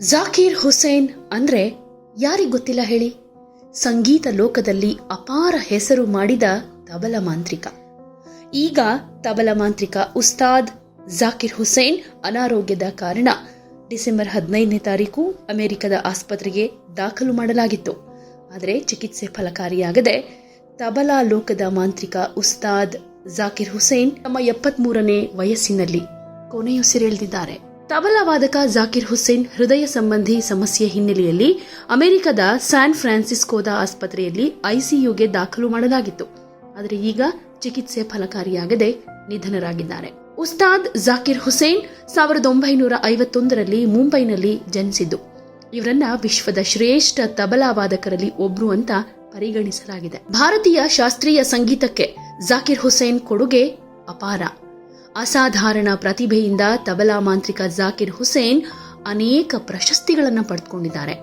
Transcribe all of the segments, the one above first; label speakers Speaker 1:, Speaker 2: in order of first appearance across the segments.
Speaker 1: ಜಾಕೀರ್ ಹುಸೇನ್ ಅಂದ್ರೆ ಯಾರಿಗೆ ಗೊತ್ತಿಲ್ಲ ಹೇಳಿ? ಸಂಗೀತ ಲೋಕದಲ್ಲಿ ಅಪಾರ ಹೆಸರು ಮಾಡಿದ ತಬಲ ಮಾಂತ್ರಿಕ. ಈಗ ತಬಲ ಮಾಂತ್ರಿಕ ಉಸ್ತಾದ್ ಜಾಕಿರ್ ಹುಸೇನ್ ಅನಾರೋಗ್ಯದ ಕಾರಣ ಡಿಸೆಂಬರ್ ಹದಿನೈದನೇ ತಾರೀಕು ಅಮೆರಿಕದ ಆಸ್ಪತ್ರೆಗೆ ದಾಖಲು ಮಾಡಲಾಗಿತ್ತು. ಆದರೆ ಚಿಕಿತ್ಸೆ ಫಲಕಾರಿಯಾಗದೆ ತಬಲಾ ಲೋಕದ ಮಾಂತ್ರಿಕ ಉಸ್ತಾದ್ ಜಾಕಿರ್ ಹುಸೇನ್ ತಮ್ಮ ಎಪ್ಪತ್ಮೂರನೇ ವಯಸ್ಸಿನಲ್ಲಿ ಕೊನೆಯುಸಿರೆಳೆದಿದ್ದಾರೆ ತಬಲಾ ವಾದಕ ಜಾಕಿರ್ ಹುಸೇನ್ ಹೃದಯ ಸಂಬಂಧಿ ಸಮಸ್ಯೆ ಹಿನ್ನೆಲೆಯಲ್ಲಿ ಅಮೆರಿಕದ ಸ್ಯಾನ್ ಫ್ರಾನ್ಸಿಸ್ಕೋದ ಆಸ್ಪತ್ರೆಯಲ್ಲಿ ಐಸಿಯುಗೆ ದಾಖಲು ಮಾಡಲಾಗಿತ್ತು. ಆದರೆ ಈಗ ಚಿಕಿತ್ಸೆ ಫಲಕಾರಿಯಾಗದೆ ನಿಧನರಾಗಿದ್ದಾರೆ. ಉಸ್ತಾದ್ ಜಾಕಿರ್ ಹುಸೇನ್ ಸಾವಿರದ ಒಂಬೈನೂರ ಐವತ್ತೊಂದರಲ್ಲಿ ಮುಂಬೈನಲ್ಲಿ ಜನಿಸಿದ್ದು. ಇವರನ್ನ ವಿಶ್ವದ ಶ್ರೇಷ್ಠ ತಬಲಾ ವಾದಕರಲ್ಲಿ ಒಬ್ರು ಅಂತ ಪರಿಗಣಿಸಲಾಗಿದೆ. ಭಾರತೀಯ ಶಾಸ್ತ್ರೀಯ ಸಂಗೀತಕ್ಕೆ ಜಾಕಿರ್ ಹುಸೇನ್ ಕೊಡುಗೆ ಅಪಾರ. ಅಸಾಧಾರಣ ಪ್ರತಿಭೆಯಿಂದ ತಬಲಾ ಮಾಂತ್ರಿಕ ಜಾಕಿರ್ ಹುಸೇನ್ ಅನೇಕ ಪ್ರಶಸ್ತಿಗಳನ್ನು ಪಡೆದುಕೊಂಡಿದ್ದಾರೆ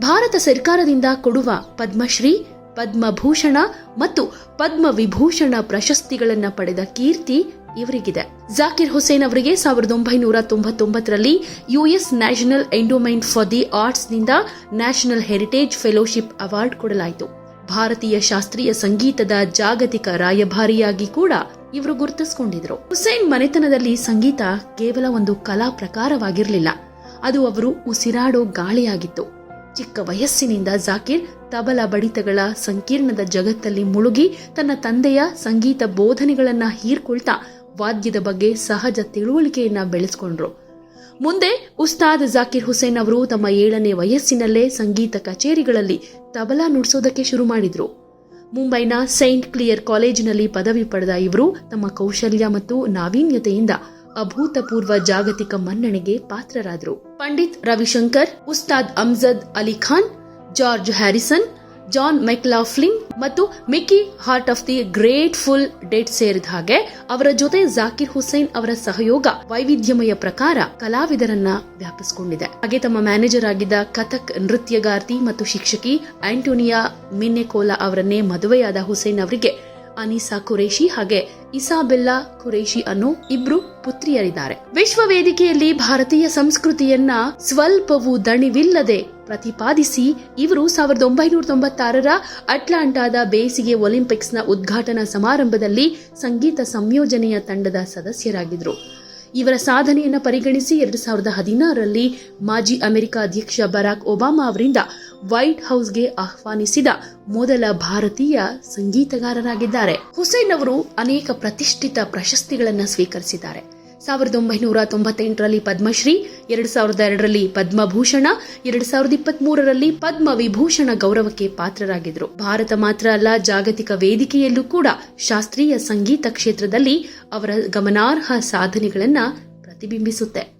Speaker 1: ಭಾರತ ಸರ್ಕಾರದಿಂದ ಕೊಡುವ ಪದ್ಮಶ್ರೀ, ಪದ್ಮಭೂಷಣ ಮತ್ತು ಪದ್ಮವಿಭೂಷಣ ಪ್ರಶಸ್ತಿಗಳನ್ನು ಪಡೆದ ಕೀರ್ತಿ ಇವರಿಗಿದೆ. ಜಾಕಿರ್ ಹುಸೇನ್ ಅವರಿಗೆ ಸಾವಿರದ ಒಂಬೈನೂರ ತೊಂಬತ್ತೊಂಬತ್ತರಲ್ಲಿ US National Endowment for the ಆರ್ಟ್ಸ್ನಿಂದ National heritage fellowship award ಕೊಡಲಾಯಿತು. ಭಾರತೀಯ ಶಾಸ್ತ್ರೀಯ ಸಂಗೀತದ ಜಾಗತಿಕ ರಾಯಭಾರಿಯಾಗಿ ಕೂಡ ಇವರು ಗುರುತಿಸಿಕೊಂಡಿದ್ರು. ಹುಸೇನ್ ಮನೆತನದಲ್ಲಿ ಸಂಗೀತ ಕೇವಲ ಒಂದು ಕಲಾ ಪ್ರಕಾರವಾಗಿರಲಿಲ್ಲ. ಅದು ಅವರು ಉಸಿರಾಡೋ ಗಾಳಿಯಾಗಿತ್ತು. ಚಿಕ್ಕ ವಯಸ್ಸಿನಿಂದ ಜಾಕಿರ್ ತಬಲ ಬಡಿತಗಳ ಸಂಕೀರ್ಣದ ಜಗತ್ತಲ್ಲಿ ಮುಳುಗಿ ತನ್ನ ತಂದೆಯ ಸಂಗೀತ ಬೋಧನೆಗಳನ್ನ ಹೀರ್ಕೊಳ್ತಾ ವಾದ್ಯದ ಬಗ್ಗೆ ಸಹಜ ತಿಳುವಳಿಕೆಯನ್ನ ಬೆಳೆಸ್ಕೊಂಡ್ರು. ಮುಂದೆ ಉಸ್ತಾದ್ ಜಾಕಿರ್ ಹುಸೇನ್ ಅವರು ತಮ್ಮ ಏಳನೇ ವಯಸ್ಸಿನಲ್ಲೇ ಸಂಗೀತ ಕಚೇರಿಗಳಲ್ಲಿ ತಬಲಾ ನುಡಿಸೋದಕ್ಕೆ ಶುರು ಮಾಡಿದ್ರು. ಮುಂಬೈನ ಸೈಂಟ್ ಕ್ಲಿಯರ್ ಕಾಲೇಜಿನಲ್ಲಿ ಪದವಿ ಪಡೆದ ಇವರು ತಮ್ಮ ಕೌಶಲ್ಯ ಮತ್ತು ನಾವೀನ್ಯತೆಯಿಂದ ಅಭೂತಪೂರ್ವ ಜಾಗತಿಕ ಮನ್ನಣೆಗೆ ಪಾತ್ರರಾದರು. Pandit Ravishankar, Ustad Amjad Ali Khan, George Harrison John McLaughlin ಮತ್ತು Mickey Hart of the Grateful Dead ಸೇರಿದ ಹಾಗೆ ಅವರ ಜೊತೆ ಜಾಕಿರ್ ಹುಸೇನ್ ಅವರ ಸಹಯೋಗ ವೈವಿಧ್ಯಮಯ ಪ್ರಕಾರ ಕಲಾವಿದರನ್ನ ವ್ಯಾಪಿಸಿಕೊಂಡಿದೆ. ಹಾಗೆ ತಮ್ಮ ಮ್ಯಾನೇಜರ್ ಆಗಿದ್ದ ಕಥಕ್, ನೃತ್ಯಗಾರ್ತಿ ಮತ್ತು ಶಿಕ್ಷಕಿ ಆಂಟೋನಿಯಾ ಮಿನ್ನೆಕೋಲಾ ಅವರನ್ನೇ ಮದುವೆಯಾದ ಹುಸೇನ್ ಅವರಿಗೆ ಅನಿಸಾ ಖುರೇಶಿ ಹಾಗೆ ಇಸಾಬೆಲ್ಲಾ ಖುರೇಶಿ ಅನ್ನೋ ಇಬ್ರು ಪುತ್ರಿಯರಿದ್ದಾರೆ. ವಿಶ್ವ ವೇದಿಕೆಯಲ್ಲಿ ಭಾರತೀಯ ಸಂಸ್ಕೃತಿಯನ್ನ ಸ್ವಲ್ಪವೂ ದಣಿವಿಲ್ಲದೆ ಪ್ರತಿಪಾದಿಸಿ, ಇವರು ಸಾವಿರದ ಒಂಬೈನೂರ ತೊಂಬತ್ತಾರರ ಅಟ್ಲಾಂಟಾದ ಬೇಸಿಗೆ ಒಲಿಂಪಿಕ್ಸ್ನ ಉದ್ಘಾಟನಾ ಸಮಾರಂಭದಲ್ಲಿ ಸಂಗೀತ ಸಂಯೋಜನೆಯ ತಂಡದ ಸದಸ್ಯರಾಗಿದ್ದರು. ಇವರ ಸಾಧನೆಯನ್ನು ಪರಿಗಣಿಸಿ ಎರಡು ಸಾವಿರದ ಹದಿನಾರರಲ್ಲಿ ಮಾಜಿ ಅಮೆರಿಕ ಅಧ್ಯಕ್ಷ ಬರಾಕ್ ಒಬಾಮಾ ಅವರಿಂದ ವೈಟ್ ಹೌಸ್ಗೆ ಆಹ್ವಾನಿಸಿದ ಮೊದಲ ಭಾರತೀಯ ಸಂಗೀತಗಾರರಾಗಿದ್ದಾರೆ. ಹುಸೇನ್ ಅವರು ಅನೇಕ ಪ್ರತಿಷ್ಠಿತ ಪ್ರಶಸ್ತಿಗಳನ್ನು ಸ್ವೀಕರಿಸಿದ್ದಾರೆ. ಸಾವಿರದ ಒಂಬೈನೂರ ತೊಂಬತ್ತೆಂಟರಲ್ಲಿ ಪದ್ಮಶ್ರೀ, ಎರಡು ಸಾವಿರದ ಎರಡರಲ್ಲಿ ಪದ್ಮಭೂಷಣ, ಎರಡು ಸಾವಿರದ ಇಪ್ಪತ್ತ್ ಮೂರರಲ್ಲಿ ಪದ್ಮ ವಿಭೂಷಣ ಗೌರವಕ್ಕೆ ಪಾತ್ರರಾಗಿದ್ದರು. ಭಾರತ ಮಾತ್ರ ಅಲ್ಲ, ಜಾಗತಿಕ ವೇದಿಕೆಯಲ್ಲೂ ಕೂಡ ಶಾಸ್ತ್ರೀಯ ಸಂಗೀತ ಕ್ಷೇತ್ರದಲ್ಲಿ ಅವರ ಗಮನಾರ್ಹ ಸಾಧನೆಗಳನ್ನು ಪ್ರತಿಬಿಂಬಿಸುತ್ತೆ.